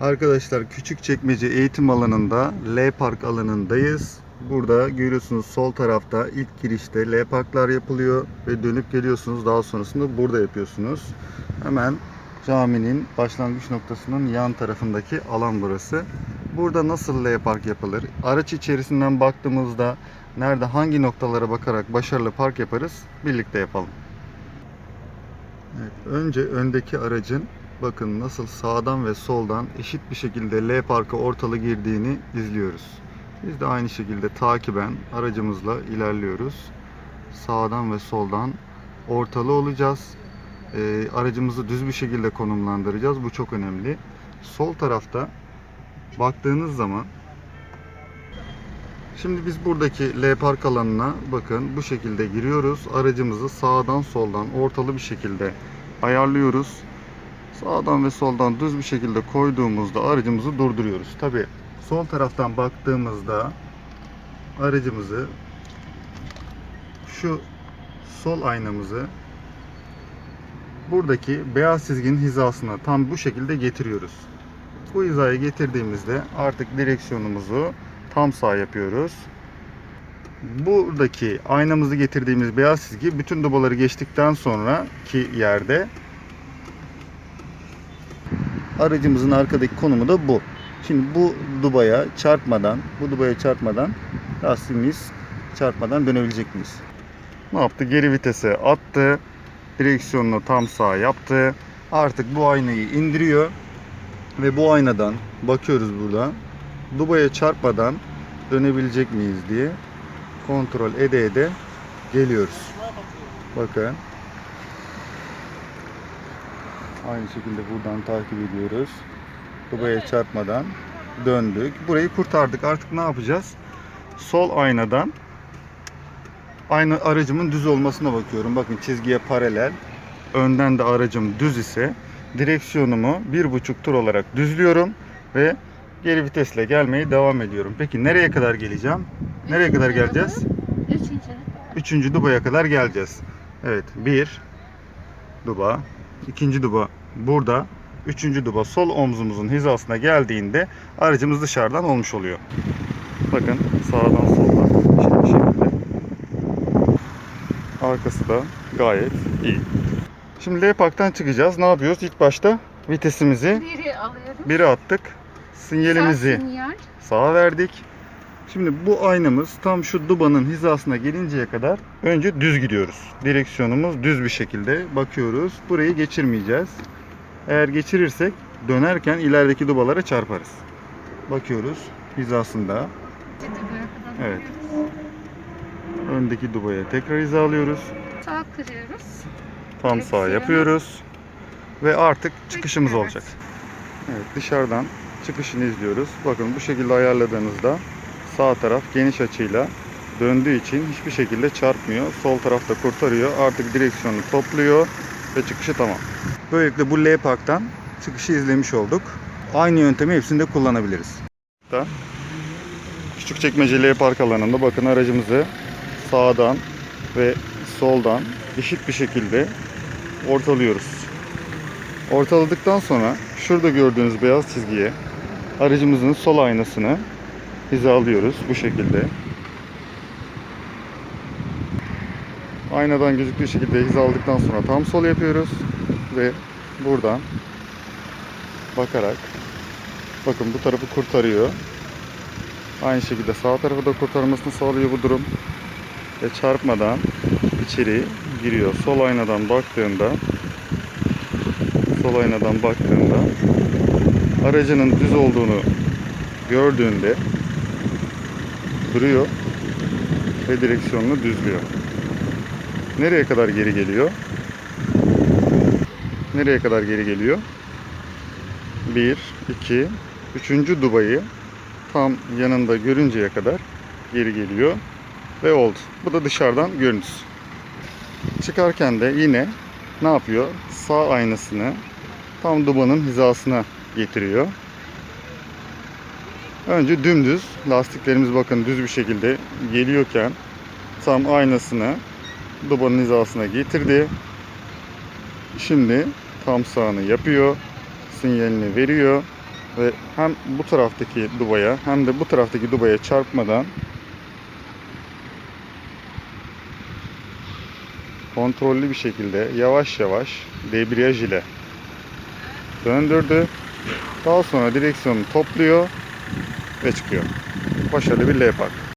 Arkadaşlar Küçükçekmece eğitim alanında L Park alanındayız. Burada görüyorsunuz sol tarafta ilk girişte L Parklar yapılıyor ve dönüp geliyorsunuz. Daha sonrasında burada yapıyorsunuz. Hemen caminin başlangıç noktasının yan tarafındaki alan burası. Burada nasıl L Park yapılır? Araç içerisinden baktığımızda nerede hangi noktalara bakarak başarılı park yaparız? Birlikte yapalım. Evet, önce öndeki aracın bakın nasıl sağdan ve soldan eşit bir şekilde L parka ortalı girdiğini izliyoruz. Biz de aynı şekilde takiben aracımızla ilerliyoruz. Sağdan ve soldan ortalı olacağız. Ee, aracımızı düz bir şekilde konumlandıracağız. Bu çok önemli. Sol tarafta baktığınız zaman Şimdi biz buradaki L park alanına bakın bu şekilde giriyoruz. Aracımızı sağdan soldan ortalı bir şekilde ayarlıyoruz. Sağdan ve soldan düz bir şekilde koyduğumuzda aracımızı durduruyoruz. Tabi sol taraftan baktığımızda aracımızı şu sol aynamızı buradaki beyaz çizginin hizasına tam bu şekilde getiriyoruz. Bu hizaya getirdiğimizde artık direksiyonumuzu tam sağ yapıyoruz. Buradaki aynamızı getirdiğimiz beyaz çizgi bütün dubaları geçtikten sonraki yerde aracımızın arkadaki konumu da bu. Şimdi bu dubaya çarpmadan, bu dubaya çarpmadan lastiğimiz çarpmadan dönebilecek miyiz? Ne yaptı? Geri vitese attı. Direksiyonunu tam sağ yaptı. Artık bu aynayı indiriyor ve bu aynadan bakıyoruz burada. Dubaya çarpmadan dönebilecek miyiz diye kontrol ede ede geliyoruz. Bakın. Aynı şekilde buradan takip ediyoruz. Dubaya çarpmadan döndük. Burayı kurtardık. Artık ne yapacağız? Sol aynadan aynı aracımın düz olmasına bakıyorum. Bakın çizgiye paralel. Önden de aracım düz ise direksiyonumu bir buçuk tur olarak düzlüyorum ve geri vitesle gelmeye devam ediyorum. Peki nereye kadar geleceğim? Nereye kadar geleceğiz? Üçüncü. Üçüncü dubaya kadar geleceğiz. Evet. Bir duba. ikinci duba burada. Üçüncü duba sol omzumuzun hizasına geldiğinde aracımız dışarıdan olmuş oluyor. Bakın sağdan soldan eşit şekilde. Arkası da gayet iyi. Şimdi L parktan çıkacağız. Ne yapıyoruz? İlk başta vitesimizi Biri alıyoruz. biri attık. Sinyalimizi Sağ sinyal. sağa verdik. Şimdi bu aynamız tam şu dubanın hizasına gelinceye kadar önce düz gidiyoruz. Direksiyonumuz düz bir şekilde bakıyoruz. Burayı geçirmeyeceğiz. Eğer geçirirsek dönerken ilerideki dubalara çarparız. Bakıyoruz hizasında. Evet. Öndeki dubaya tekrar hizalıyoruz. Sağ kırıyoruz. Tam sağ yapıyoruz. Ve artık çıkışımız olacak. Evet dışarıdan çıkışını izliyoruz. Bakın bu şekilde ayarladığınızda sağ taraf geniş açıyla döndüğü için hiçbir şekilde çarpmıyor. Sol tarafta kurtarıyor. Artık direksiyonu topluyor ve çıkışı tamam. Böylelikle bu L parktan çıkışı izlemiş olduk. Aynı yöntemi hepsinde kullanabiliriz. Da Küçükçekmece L park alanında bakın aracımızı sağdan ve soldan eşit bir şekilde ortalıyoruz. Ortaladıktan sonra şurada gördüğünüz beyaz çizgiye aracımızın sol aynasını hizalıyoruz bu şekilde. Aynadan gözüktüğü şekilde hizaladıktan sonra tam sol yapıyoruz ve buradan bakarak bakın bu tarafı kurtarıyor. Aynı şekilde sağ tarafı da kurtarmasını sağlıyor bu durum. Ve çarpmadan içeri giriyor. Sol aynadan baktığında sol aynadan baktığında aracının düz olduğunu gördüğünde duruyor ve direksiyonunu düzlüyor. Nereye kadar geri geliyor? Nereye kadar geri geliyor? 1, 2, 3. dubayı tam yanında görünceye kadar geri geliyor ve oldu. Bu da dışarıdan görüntüsü. Çıkarken de yine ne yapıyor? Sağ aynasını tam dubanın hizasına getiriyor. Önce dümdüz lastiklerimiz bakın düz bir şekilde geliyorken tam aynasını dubanın hizasına getirdi. Şimdi tam sağını yapıyor. Sinyalini veriyor Ve hem bu taraftaki dubaya hem de bu taraftaki dubaya çarpmadan kontrollü bir şekilde yavaş yavaş debriyaj ile döndürdü. Daha sonra direksiyonu topluyor ve çıkıyor. Başarılı bir L park.